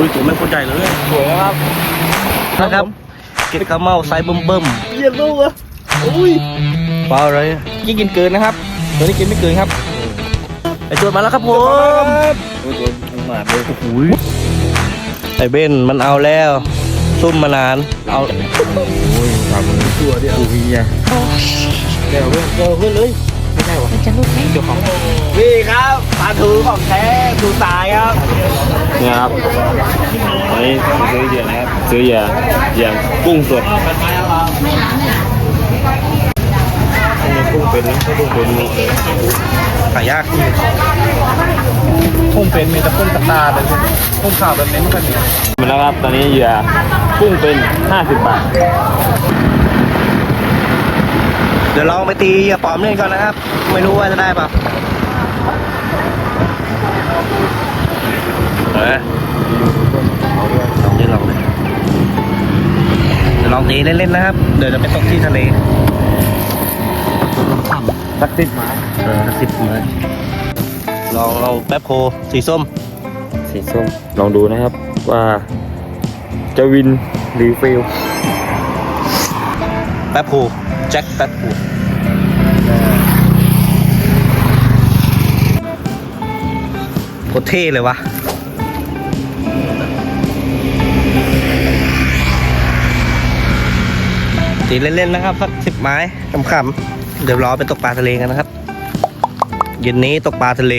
อ้ยตัวมันคนใหญ่เลยสวยนะครับนะครับเก็บกระเมาไซส์เบิ่มเยี่ยมลูกอะอุ้ยๆปลาอะไรอะยิ่งกินเกินนะครับ ตัวนี้กินไม่เกินครับไอตัวมาแล้วครับผมโอ้ยตัวหมาดเลยโอ้ยไอเบนมันเอาแล้ว ซุ่มมานาน เอา โอ้ยทำตัวเดียวอุ้ยอะเดี๋ยวเพื่อนเดี๋ยวเพื่อนเลยไม่ใช่หรอมันจะลุกไหมเจ้าของนี่ครับปลาทูของแท้ทูตายครับเนี่ยครับอันนี้ซื้อเหยื่อนะครับซื้อเหยื่อเหยื่อกุ้งสดกุ้งเป็นนะกุ้งเป็นหายากกุ้งเป็นมีแต่กุ้งตาตาแต่กุ้งขาวแบบนี้ไม่ค่อยมีมาแล้วครับตอนนี้เหยื่อกุ้งเป็น 50 บาท เดี๋ยวลองไปตีเหยื่อปลอมเล่นก่อนนะครับ ไม่รู้ว่าจะได้เปล่าเออลองดิลองดิเดี๋ยวลองตีเล่นๆนะครับ เดี๋ยวจะไปตกที่ทะเลสักสิบไม้เออสักสิบเลยลองเอาแป๊บโพสีส้ม สีส้ม ลองดูนะครับว่าจะวินหรือเฟล แป๊บโพแจ็คแป๊บโพโคตรเท่เลยวะตีเล่นๆนะครับสักสิบไม้ขำๆเดี๋ยวรอไปตกปลาทะเลกันนะครับเย็นนี้ตกปลาทะเล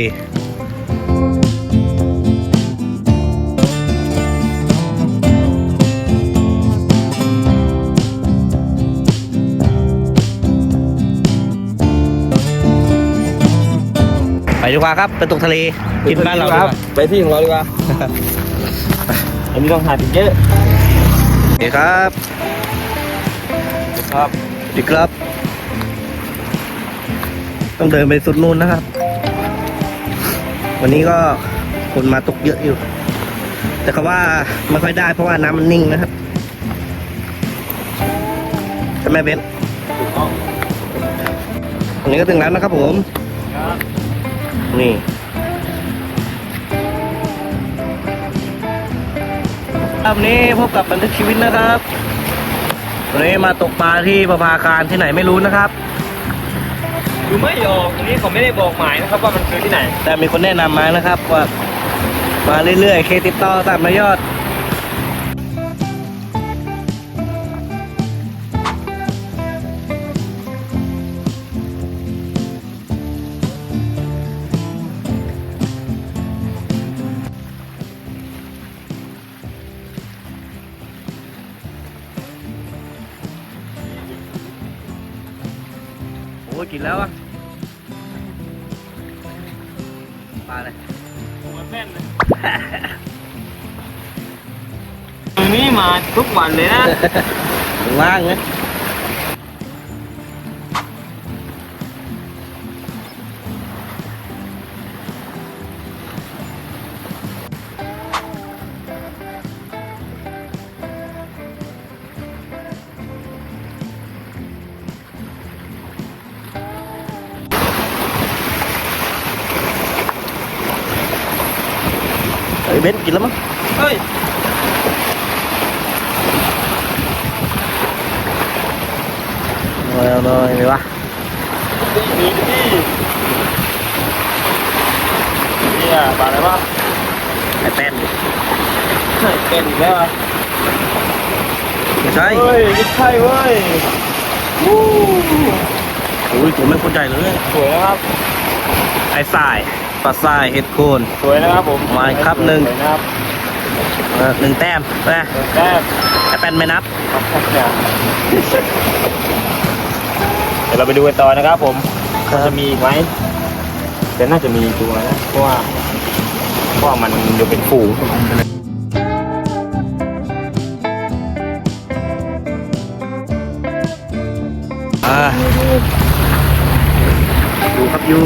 ไปดีกว่าครับไปตกทะเลกินบ้านเราดีกว่าไปที่ของเราดีกว่าอันนี้ต้องหาถึงเยอะโอเคครับครับสวัสดีครับ ต้องเดินไปสุดนู่นนะครับ วันนี้ก็คนมาตกเยอะอยู่ แต่ก็ว่าไม่ค่อยได้เพราะว่าน้ำมันนิ่งนะครับใช่ไหมเบนซ์วันนี้ก็ถึงแล้วนะครับผม นี่ครับวันนี้พบกับบันทึกชีวิตนะครับวันนี้มาตกปลาที่ประภาคารที่ไหนไม่รู้นะครับดูไม่ออกอันนี้เขาไม่ได้บอกหมายนะครับว่ามันคือที่ไหน แต่มีคนแนะนำมานะครับว่ามาเรื่อยๆ เคติดต่อตามมายอด วันเลยนะ ว่างนะเฮ้ยเบนซ์กินแล้วมั้งเฮ้ย เอาหน่อยเลยวะมีที่เนี่ยปลาอะไรบ้างไอ้แป้นเป็นอีกแล้วอะไม่ใช่เฮ้ยไม่ใช่เว้ยวู้โอ้ยตัวมันคนใหญ่เลย สวยนะครับ ไอ้สายปลาสายเห็ดโคนสวยนะครับผมมาครับหนึ่งสวยนะครับเออหนึ่งแต้มนะหนึ่งแต้มไอ้แป้นไม่นับครับ เนี่ยเดี๋ยวเราไปดูกันต่อนะครับ ผมว่าจะมีอีกไหมแต่น่าจะมีตัวนะเพราะว่าเพราะว่ามันอยู่เป็นฝูงอ่าดูครับอยู่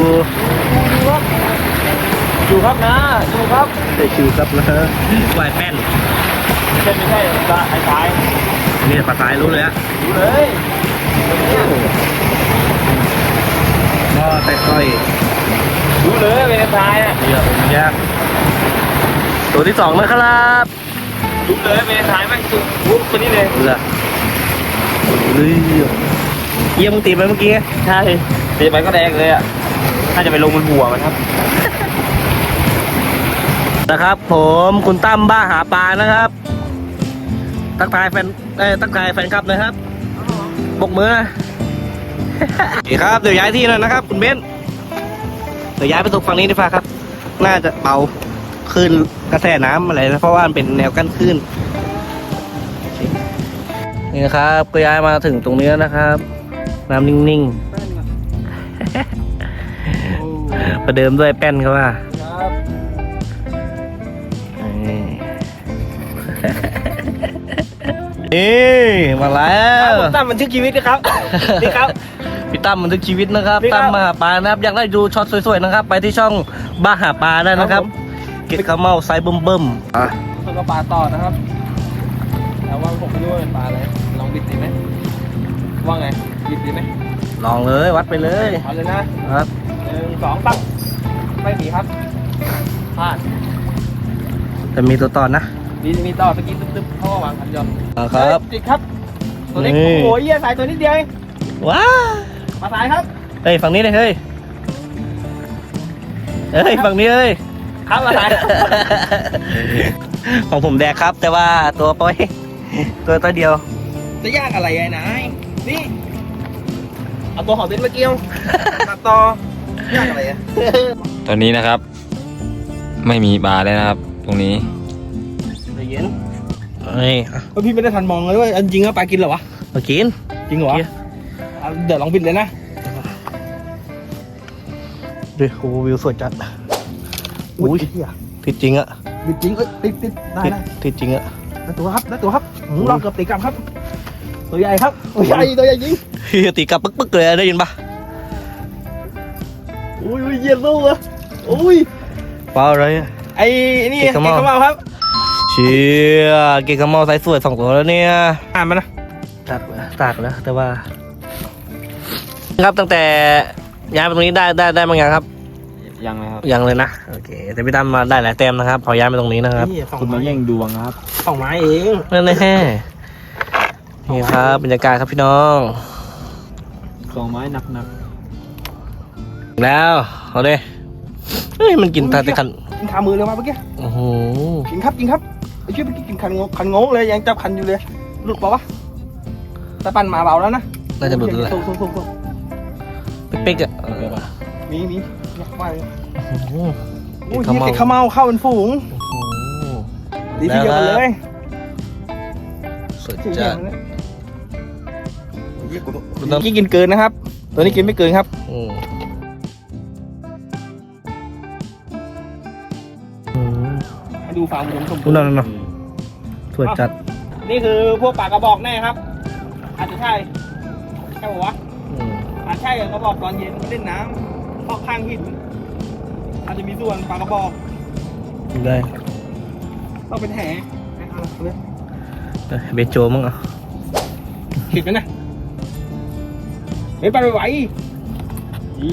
ดูครับนะดูครับใส่ชื่อครับนะวายแป้นไม่ใช่ไม่ใช่ปลาไอ้สายนี่ปลาสายรู้เลยอะดูเลย ก็แต่ก้อยดูเลยเป็นไอ้สายอะเยอะยากตัวที่สองนะครับลุกเลยเมย์ถ่ายแม่งสุดลุกคนนี้เลยเหรอเฮ้ยเยี่ยมมึงตีไปเมื่อกี้ใช่ตีไปก็แดงเลยอะน่าจะไปลงบนหัวมันครับนะครับผมคุณตั้มบ้าหาปลานะครับ ทักทายแฟนเอ้ยทักทายแฟนคลับหนะครับบกมือ โอเคครับเดี๋ยวย้ายที่หน่อยนะครับ คุณเบนซ์เดี๋ยวย้ายไปตรงฝั่งนี้ดีกว่าครับ น่าจะเบาขึ้นกระแสน้ำอะไรนะเพราะว่ามันเป็นแนวกั้นคลื่นนี่นะครับก็ย้ายมาถึงตรงนี้แล้วนะครับ น้ำนิ่งๆ ประเดิมด้วยแป้นเขาว่าครับนี่นี่มาแล้วตั้มบันทึกชีวิตนะครับนี่ครับพี่ ตั้มบันทึกชีวิตนะครับนี่ครับตั้มมาหาปลานะครับอยากได้ดูช็อตสวยๆนะครับ ไปที่ช่องบ้าหาปลาได้นะครับครับผม เก็บข้าวเมาไซส์เบิ่มๆอะส่วนกระปลาต่อนะครับ แต่ว่าผมไม่รู้ว่าเป็นปลาอะไร ลองบิดดีไหม ว่าไง บิดดีไหมลองเลยวัดไปเลยเอาเลยนะครับ หนึ่งสองปั๊บไม่มีครับพลาดแต่มีตัวต่อนะ มีมีต่อเมื่อกี้ตึ๊บๆพ่อวางคันยนต์อ่าครับ เฮ้ยติดครับ ตัวเล็กนี่ โอ้โหเยี่ยสายตัวนิดเดียวเองว้า มาสายครับ เฮ้ยฝั่งนี้เลยเฮ้ยเฮ้ยฝั่งนี้เลยครับมาสายของผมแดกครับ แต่ว่าตัวปอย ตัวตัวเดียว จะยากอะไรไอ้นายนี่เอาตัวหอเบนมาเกี่ยวตัดต่อยากอะไรอะตอนนี้นะครับ ไม่มีปลาเลยนะครับ ตรงนี้ใจเย็นเฮ้ยอะเฮ้ยพี่ไม่ได้ทันมองเลยว่าอันจริงว่าปลากินเหรอวะมากิน จริงเหรอ วะกินอะเดี๋ยวลองบิดเลยนะดูโอ้โหวิวสวยจัดอุ้ยเหี้ยติดจริงอะบิดจริงเอ้ยติดติดได้ติดได้ติดจริงอะได้ตัวครับได้ตัวครับโอ้หูยเราเกือบตีกลับครับ ตัวใหญ่ครับตัวใหญ่ตัวใหญ่จริงเฮียตีกลับปึ๊กๆเลยได้ยินปะอุ้ยอุ้ยเยี่ยมลูกอะอุ้ยเปล่าอะไรอะไอ้นี่เก่งเก่งมากมากครับเชี่ยเก่งกับมอไซส์สวยสองตัวแล้วเนี่ยอ่านมานะตัดตัดแล้วแต่ว่า ครับตั้งแต่ย้ายไปตรงนี้ได้ได้ได้บางอย่างครับ ยังนะครับยังเลยนะโอเคแต่พี่ตั้มมาได้หลายแต้มนะครับ พอย้ายไปตรงนี้นะครับนี่สองคุณมาไม้แย่งดวงนะครับสองไม้เองนั่นแน่นี่ครับบรรยากาศครับพี่น้องสองไม้หนักหนักอีกแล้วเอาเลยเฮ้ยมันกินตาแต่คันกินขามือเลยมาเมื่อกี้โอ้โหกินครับกินครับไอ้ชื่อเมื่อกี้กินคันงงคันงงเลยยังจับคันอยู่เลยหลุดเปล่าวะแต่ปั่นมาเบาแล้วนะน่าจะหลุดแล้วแหละ ส่งส่งส่งส่ง เป๊กๆอะเออมีมีอยากไปโอ้โหโอ้ยติดเหี้ยข้าวเม่าติดข้าวเมาเข้าเป็นฝูงโอ้โหดีทีเดียวกันเลยสุดชื่อจัเหี้ยดมันนะเมื่อกี้กินเกินนะครับ ตัวนี้กินไม่เกินครับอืมอืมมาดูฟาร์มผมสมบูนู่รนณ์นั่นนั่นสวยจัด นี่คือพวกปลากระบอกแน่ครับ อาจจะใช่ ใช่ปะวะ อืมอาจใช่กระบอกตอนเย็นเล่นน้ำพอกข้างหินอาจจะมีส่วนปลากระบอกดูได้ต้องเป็นแหเอาเลยเอ้ยเบนโจมั้งอะผิดไหมนะเฮ้ยไปไหว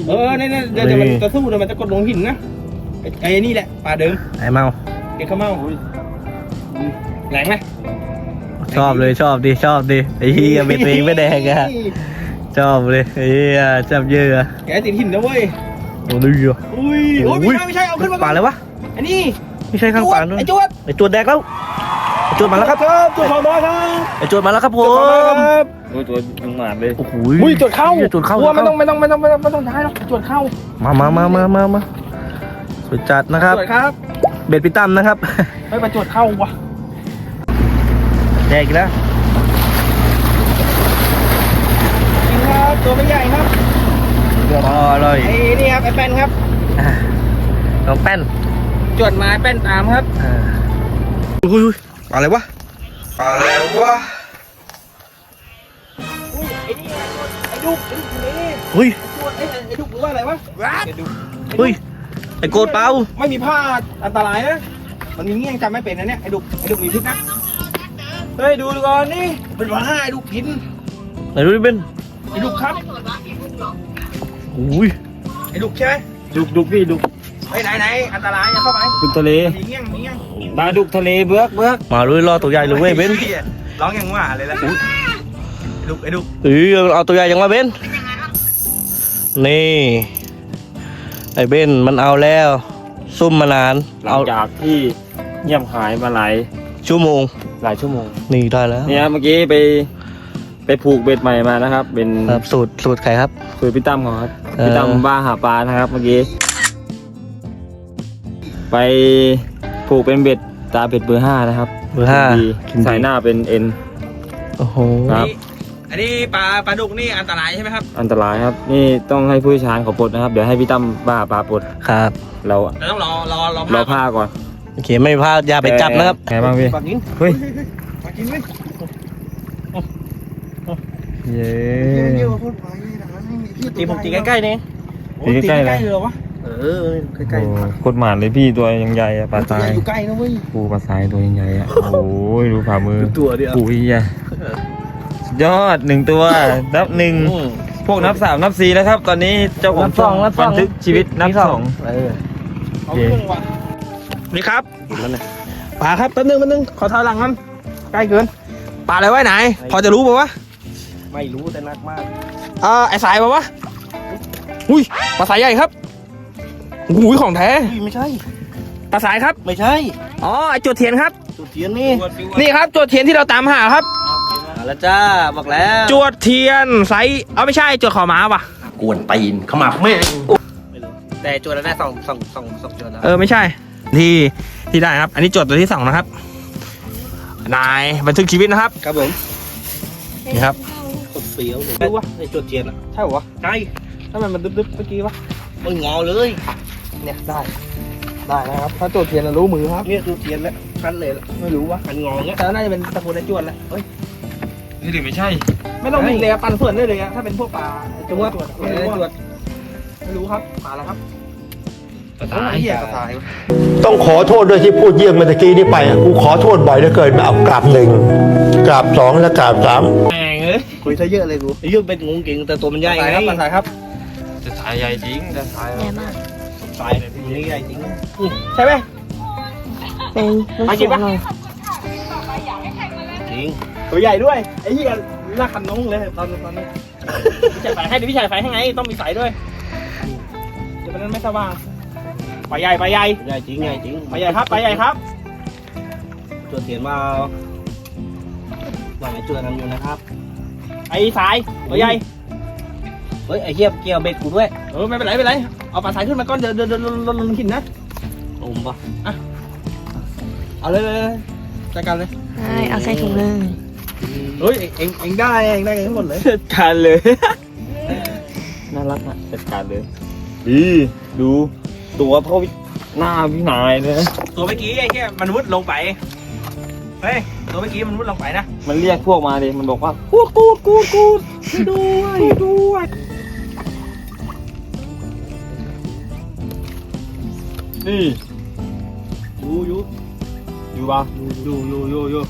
เออเนี่ยเนี่ยเดี๋ยวเดี๋ยวมันจะสู้เดี๋ยวมันจะกดลงหินนะไอ้ไอ้นี่แหละปลาเดิมไอ้เมา เด็กข้าวเมาแรงไหม ชอบเลยชอบดิชอบดิไอ้เหี้ยเบ็ดตัวเองไม่แดงอะ ชอบเลยไอ้เหี้ยจับเยอะอะแกติดหินนะเว้ยโอ้ดูอยู่ อุ้ยโอ้ยไม่ใช่ไม่ใช่เอาขึ้นมาปลาอะไรวะ อันนี้ไม่ใช่ข้างปลานู่นไอ้จวดไอ้จวดแดกแล้วไอ้จวดมาแล้วครับครับจวดขอน้อยครับไอ้จวดมาแล้วครับผจวดขอน้อยมครับโอ้ยตัวมึงหมาดเลยโอ้โหอุ้ยจวดเข้าหี้ยจวดเข้าวัวไม่จวดต้องไม่ต้องไม่ต้องไม่ต้องไม่ต้องไม่ต้องย้ายหรอกจวดเข้า มามามามามามาสวยจัดนะครับจวดครับ เบ็ดพี่ตั้มนะครับไม่ไปจวดเข้าวะแดกอีกแล้ว จริง ครับตัวไม่ใหญ่ครับพออร่อยไอ้นี่ครับไอ้แป้นครับอะน้องแป้นจวดมาแป้นตามครับอ่าอุ้ยอุ้ยอะไรวะอะไรวะอุ้ยไอ้นี่ไงไอ้ดุกไอ้ดุกอยู่นี่เฮ้ยจวดไอ้ไอ้ดุกหรือว่าอะไรวะไอ้ดุกเฮ้ยไอ้โกดเปล่าไม่มีผ้าอันตรายนะมันมีเงี้ยงจำไม่เป็นนะเนี่ยไอ้ดุกไอ้ดุกมีพิษนะเฮ้ยดูก่อนนี่เป็นว่าไอ้ดุกกินไหนดูดิเบน ไอ้ดุกครับอุ้ยไอ้ดุกใช่ไหมดุกดุกพี่ดุกไปไหนไหนอันตรายอย่าเข้าไปดุกทะเลหนีเงี้ยงหนีเงี้ยงปลาดุกทะเลเบือกเบือกมาลุยรอตัวใหญ่เลยเว้ยเบนร้องอย่างว่าเลยละไอ้ดุกไอ้ดุกเออเอาตัวใหญ่ยังมาเบนนี่ไอ้เบนมันเอาแล้ว ซุ่มมานานหลัเอางจากที่เงียบหายมาหลายชั่วโมง หลายชั่วโมงนี่ได้แล้วเนี่ยเมื่อกี้ไป ไปผูกเบ็ดใหม่มานะครับ เป็นครับสูตรสูตรใครครับคือพี่ตั้มเขาครับเออพี่ตั้มบ้าหาปลานะครับเมื่อกี้ไปผูกเป็นเบ็ดตาเบ็ดเบอร์ห้านะครับเบอร์ห้าดีกินดีใส่หน้าเป็นเอ็น โอ้โหครับ อันนี้ปลาปลาดุกนี่อันตรายใช่ไหมครับอันตรายครับ นี่ต้องให้ผู้เชี่ยวชาญเขาปลดนะครับ เดี๋ยวให้พี่ตั้มบ้าปลาปลดครับเราเราต้องรอรอรอรอผ้าก่อนโอเคไม่พลาดอย่าไปจับนะครับ ไงบ้างพี่ปลากินเฮ้ยปลากินไหม เย้ตีผมตีใกล้ๆนี่ตีใกล้ๆเลยเลยเหรอวะเออใกล้โอ้โคตรหมานเลยพี่ตัวยังใหญ่อะปลาทรายอยู่ใกล้นะเว้ยปูปลาทรายตัวยังใหญ่อะโอ้ยดูฝ่ามือๆตัวเดียวปูอีอะสุดยอดหนึ่งตัวนับหนึ่งอืมพวกนับสามนับสี่แล้วครับ ตอนนี้เจ้าของนับสองนับสองบันทึกชีวิตนับสองเออเอาเครื่องวะนี่ครับกินแล้วนะปลาครับแป๊บนึงแป๊บนึงขอถอยหลังกันใกล้เกินปลาอะไรไว้ไหน พอจะรู้ป่าวะ ไม่รู้แต่นักมากอ่าไอสายป่าวะอุ้ยปลาสายใหญ่ครับอุ้ยของแท้อุ้ยไม่ใช่ ปลาสายครับ ไม่ใช่ อ๋อไอจวดเทียนครับ จุดเทียนนี่นี่ครับจวดเทียนที่เราตามหาครับมาแล้วจ้าบอกแล้วจวดเทียนไซส์เอาไม่ใช่จวดขอม้าว่ะกวนตีนขมับแม่งไม่รู้แต่จวนแล้วได้สองสองสองสองจวนแล้วเออไม่ใช่ ที่ที่ได้ครับ อันนี้จวดตัวที่สองนะครับ นายบันทึกชีวิตนะครับ ครับผมนี่ครับ กดเสียวเลยรู้วะไอ้จวนเทียนอะใช่ปะวะใช่ถ้ามันมันดึบๆเมื่อกี้วะไม่งอเลยเนี่ยได้ได้นะครับถ้าจวดเทียนเรารู้มือครับเนี่ยจวนเทียนแล้วคันเลยล่ะไม่รู้วะคันงอเงี้ยแต่น่าจะเป็นตะปูในจวดแหละเอ้ยนี่หรือไม่ใช่ ไม่ต้องมีเลยอะปันส่วนได้เลยอะถ้าเป็นพวกปลาจวดจวดไม่ไม่รู้รู้ว่าอะไม่รู้ครับปลาอะไรครับปลาโอ้ทรายยเหี้ยกระต่ายต้องขอโทษด้วยที่พูดเยี่ยงเมื่อตะกี้นี่ไปอะกูขอโทษบ่อยเหลือเกินเอากราบหนึ่งกราบสองและกราบสามแม่ง เอ้ยคุยซะเยอะเลยกูไอ้ยุ่งเป็นงูเก่งแต่ตัวมันใหญ่ปลาไงสายครับปลาสายครับปลาทรายใหญ่จริงปลาทรายใหญ่มากสายมันนี่ใหญ่จริงใช่ไหมเป็นลูกไปกิเสืนอปะหน่อยจริงตัวใหญ่ด้วยไอ้เหี้ยหน้าคันน้องเลยตอนตอนนี้พี่ชายไฟให้ดิพี่ชายไฟให้ไงต้องมีไฟด้วยเดี๋ยวมันนั้นไม่สว่างปลาใหญ่ปลาใหญ่ใหญ่จริงใหญ่จริงปลาใหญ่ครับปลาใหญ่ครับจวนเทียนมาว่าไงจวนกันอยู่นะครับ ไอ้สายตัวใหญ่เฮ้ยไอ้เหี้ยเกี่ยวเบ็ดกูด้วยเออไม่เป็นไรไม่เป็นไรเอาปลาสายขึ้นมาก่อนเดี๋ยวเดี๋ยวเดี๋ยวลงลงหินนะอมปะเอาเลยเลยเลยจัดการเลยใช่เอาใส่ถุงเลยเฮ้ยเอ็งเอ็งเอ็งได้เอ็งได้เองทั้งหมดเลยจัดการเลย น่ารักนะจัดการเลยดีดูตัวเท่าหน้าพี่นายเลยนะตัวเมื่อกี้ไอ้เหี้ยมันวุดลงไปเฮ้ยตัวเมื่อกี้มันวุดลงไปนะ มันเรียกพวกมาดิมันบอกว่ากูดกูดกูดกูดช่วยด้วยช่วยด้วยนี่อยู่อยู่อยู่ปะอยู่อยู่อยู่อยู่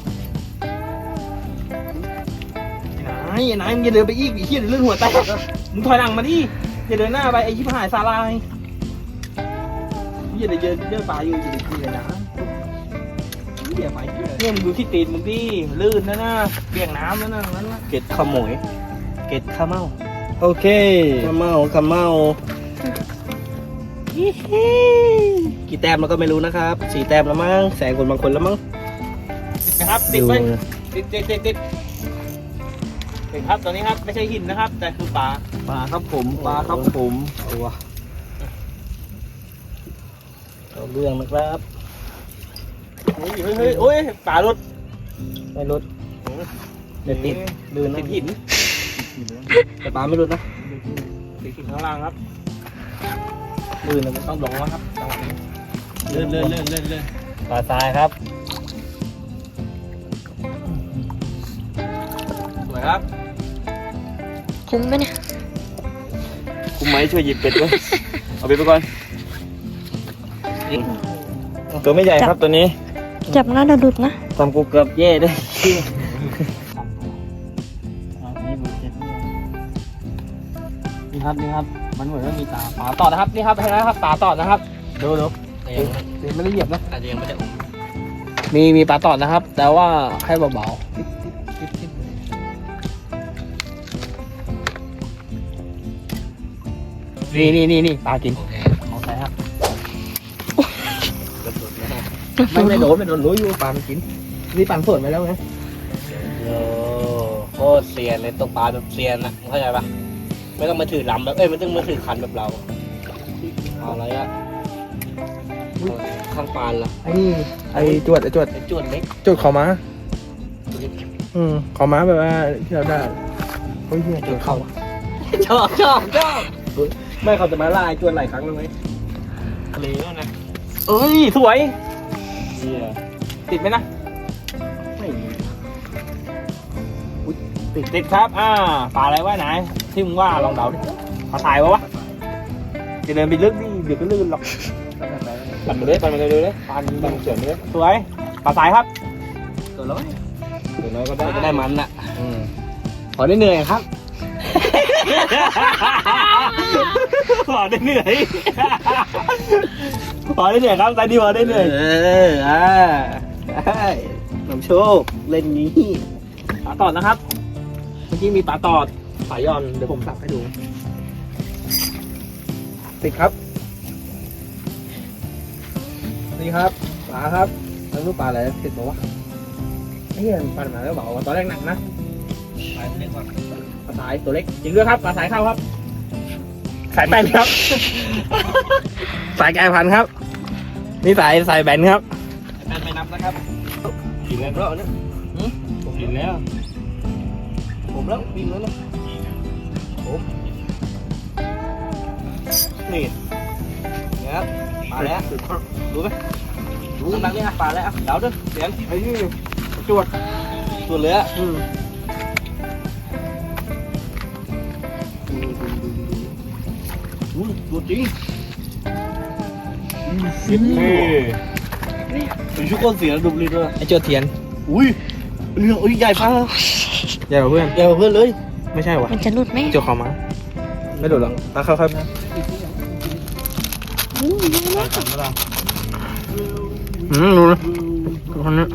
ไอ้นายไอ้นายมึงอย่าเดินไปอีกไอ้เหี้ยเดี๋ยวเลื่อนหัวแตกมึงถอยหลังมาดิอย่าเดินหน้าไปไอ้ชิบหายซาลายอย่าเดินเดินเดินป่าอยู่อย่าเดินเลยนะเหี้ยไป เนี่ยมึงดูที่ตีนมึงดิลื่นนะน่ะเบี่ยงน้ำนะน่ะนั่นน่ะเกล็ดขโมยเกล็ดขะเมาโอเคขะเมาขะเมากี่แต้มเราก็ไม่รู้นะครับสี่แต้มแล้วมั้งแสงคนบางคนแล้วมั้งนะครับติดไว้ติดติดติดติดติดครับตัวนี้ครับไม่ใช่หินนะครับ แต่คือปลาปลาครับผมปลาครับผมเอาวะเอาเรื่องนะครับเฮ้ยเฮ้ยเฮ้ยโอ้ยปลาหลุดไม่รุดเดี๋ยวติดลื่นนะติดหินแต่ปลาไม่รุดนะติดหินข้างล่างครับลื่นนะต้องลงแล้วครับจังหวะนี้เลื่อนเลื่อนเลื่อนเลื่อนเลื่อนปลาทรายครับสวยครับคุ้มไหมเนี่ยคุณไม้ช่วยหยิบเป็ดด้วย เอาเป็ดไปก่อน ตัวไม่ใหญ่ครับตัวนี้ จับน่าจะหลุดนะทำกูเกือบแย่ได้นี่ครับนี่ครับ มันเหมือนว่ามีตาปลาต่อนะครับนี่ครับเห็นไหมครับปลาต่อนะครับดูดูยังไม่ตีนไม่ได้เหยียบนะอาจจะยังไม่ได้อุ่นมีมีปลาตอดนะครับ แต่ว่าให้เบาๆนี่นี่นี่นี่ปลากิน ไม่ไม่โดนไม่โดนรู้อยู่ปลามันกินนี่ปั่นสดไปแล้วไงโอ้โคตรเซียนเลยตกปลาแบบเซียนนะเข้าใจปะไม่ต้องมาถือลำแบบเอ้ยไม่ต้องมาถือคันแบบเราเอาอะไรอะข้างปานละไอ้นี่ไอ้จวดไอ้จวดไอ้จวนเล็กจวดเขามาอืมเขามาแบบว่าที่เราได้เฮ้ยเนี่ยจวดเขาชอบชอบชอบไม่เขาจะมาล่าไอ้จวนหลายครั้งแล้วไหมทะเลแล้วนะเอ้ยสวย เฮียติดไหมนะไม่มีติดติดครับ อ่าปลาอะไรวะไหนที่มึงว่าลองเดาดิปลาถ่ายวะวะจะเดินไปลึกดิเดี๋ยวก็ลื่นหรอกปั่นมาเลยปั่นมาเลยเลยปั่นปั่นเฉยเลยสวยปลาสายครับตัวน้อยตัวน้อยก็ก็ได้ได้มันอะขอได้เหนื่อยครับขอได้เหนื่อย ขอได้เหนื่อยครับใจดีขอได้เหนื่อยเอออ่าได้น้ำโชคเล่นนี้ปลาตอดนะครับ เมื่อกี้มีปลาตอดสายย่อนเดี๋ยวผมสับให้ดู ติดครับ นี่ครับปลาครับแล้วรูปปลาอะไรติดบอกว่าไอ้เหี้ยมันปั่นมาแล้วบอกว่าตอนแรกหนักนะไปเล่นก่อนปลาสายตัวเล็กจริงด้วยครับปลาสายเข้าครับ สายแบนครับ สายแกพันธุ์ครับ นี่สายสายแบนครับแม่นไม่นับนะครับกินแล้วแล้วเนี่ยหืมผมกินแล้ว ผมแล้ววิ่งแล้วนะผมนี่นะครับปลาแล้วดูไหมดูนักเนี่ยปลาแล้วเดาด้วยเสียงไอ้นี่จวดตัวเรืออืม จริงเฮ้ยเป็นชุดก้นเสียดูเลยด้วยไอ้จวดเทียน อุ้ยเรืออุ้ยใหญ่ฟังใหญ่กว่าเพื่อน ใหญ่กว่าเพื่อนเลย ไม่ใช่วะมันจะหลุดไหมจวดเขามา ไม่โดดหรอกตาเข้าครับอู้ยเยอะมากอืมดูนะดูคนนี้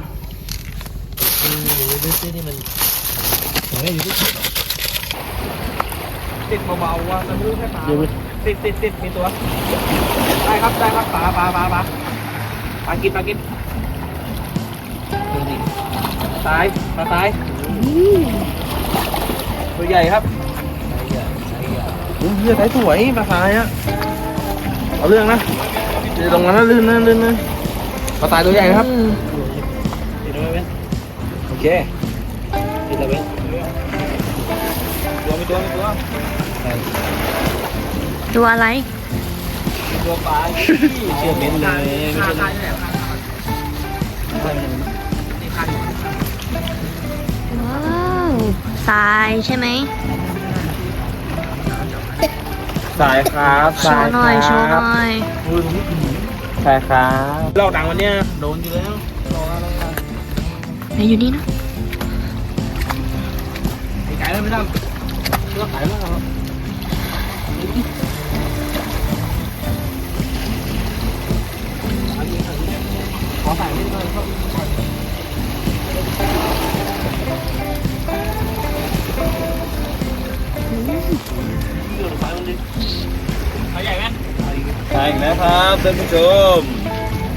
ติดเบาๆว่ะแต่ไม่รู้แค่ปลา ติดติดติดมีตัว ได้ครับได้ครับปลาปลาปลาปลาปลากินปลากินซ้ายปลาซ้ายตัวใหญ่ครับอุ้ยเลือดไหลสวยปลาซ้ายอะเอาเรื่องนะเดี๋ยวตรงนั้นนะลื่นนะลื่นนะปลาซ้ายตัวใหญ่นะครับอืมติดแล้วไหมเว้นโอเคติดแล้วเว้นตัวมีตัวมีตัว ตัวอะไร ตัวปลาเชื่อเม้นเลยไม่ใช่ว้าวทรายใช่ไหมสายครับโชว์หน่อยโชว์หน่อยสายครับเราดังวันเนี้ยโดนอยู่แล้วไหนอยู่นี่นะไก่เลยไม่ต้องเลือกไก่มากครับ อใส่นิดน่อยครับเขาใหญ่ไหมใช่แล้วครับท่านผู้ชม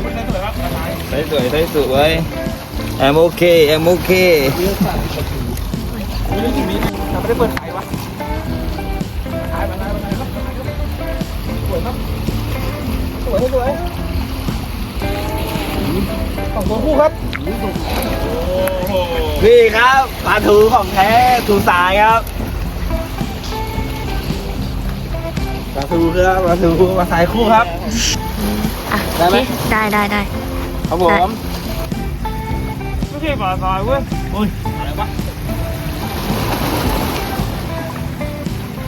มันได้สวยครับกระต่ายใส่สวยใส่สวยแอมโอเคแอมโอเคไม่รู้กี่มิลทำไมได้เปิดขายวะขายมาขายมาขายครับสวยครับสวยสวย สองตัวคู่ครับนี่ครับปลาทูของแท้ทูสายครับปลาทูครับปลาทูปลาสายคู่ครับ อะได้ไหม โอเคได้ได้ได้ ครับผม ไม่ใช่ปลาสายเว้ยโอ้ยอะไรวะ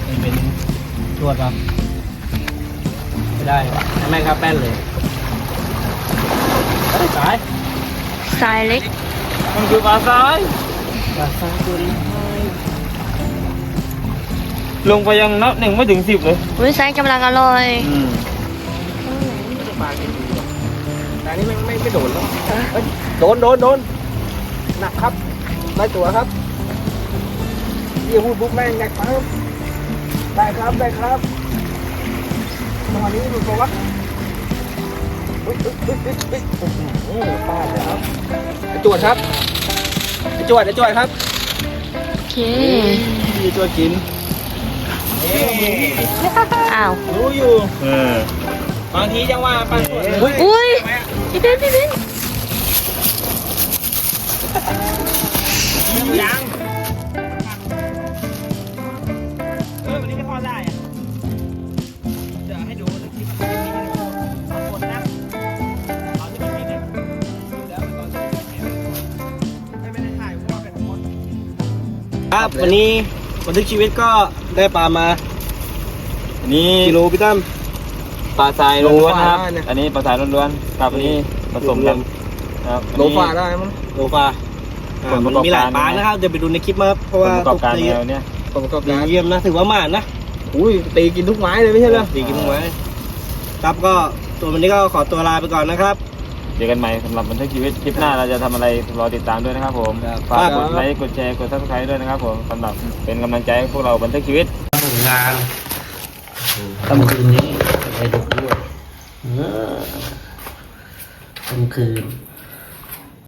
นี่เป็นชวดครับไม่ได้แม่งครับแป้นเลยเฮ้ยสาย ทรายเล็ก มันคือปลาสายปลาสายตัวนี้ลงไปยังนับหนึ่งไม่ถึงสิบเลยอุ้ยทรายกำลังอร่อยอืมปปลากินดีว่ะแต่อันนี้ไม่ไม่ไม่โดนแล้วเอ้ยโดนโดนโดนหนักครับได้ตัวครับเยี่ยพูดปุ๊บแม่งแงกปั๊บได้ครับได้ครับตอนนี้หลุดตัววะ เฮ้ยเฮ้ยเฮ้ยเฮ้ยเฮ้ยโอ้โหพลาดเลยครับไอ้จวดครับไอ้จวดไอ้จวดครับโอเคมีตัวกินอ้าวรู้อยู่เออบางทีจังว่าปลาสดเลยอุ้ยพี่เบนพี่เบนยัง ครับวันนี้บันทึกชีวิตก็ได้ปลามาอันนี้กิโลพี่ตั้ม ปลาทรายล้วนๆนะครับโลฝ่าได้นะอันนี้ปลาทรายล้วนๆกับอันนี้ผสมกันครับอันโลนี้ฟ้าได้มั้งโลฟาอ่าผลปมัระนกอบมีหลายการปลานะครับเดี๋ยวไปดูในคลิปมาครับเพราะผลว่าประกอบการตีแนวเนี้ยผมประกอบดีการเยี่ยมนะถือว่าหมานนะอุ้ยตีกินทุกไม้เลยไม่ใช่เหรอดีกินไว้ครับก็ตัววันนี้ก็ขอตัวลาไปก่อนนะครับเจ อกันใหม่สำหรับบันทึกชีวิตคลิปหน้าเราจะทำอะไรรอติดตามด้วยนะครับผมครับฝากกดไลค์กดแชร์กดซับสไครต์ด้วยนะครับผมสำหรับเป็นกำลังใจให้พวกเราบันทึกชีวิตผลงานค่ำคืนนี้ไปดูด้วยค่ำคืน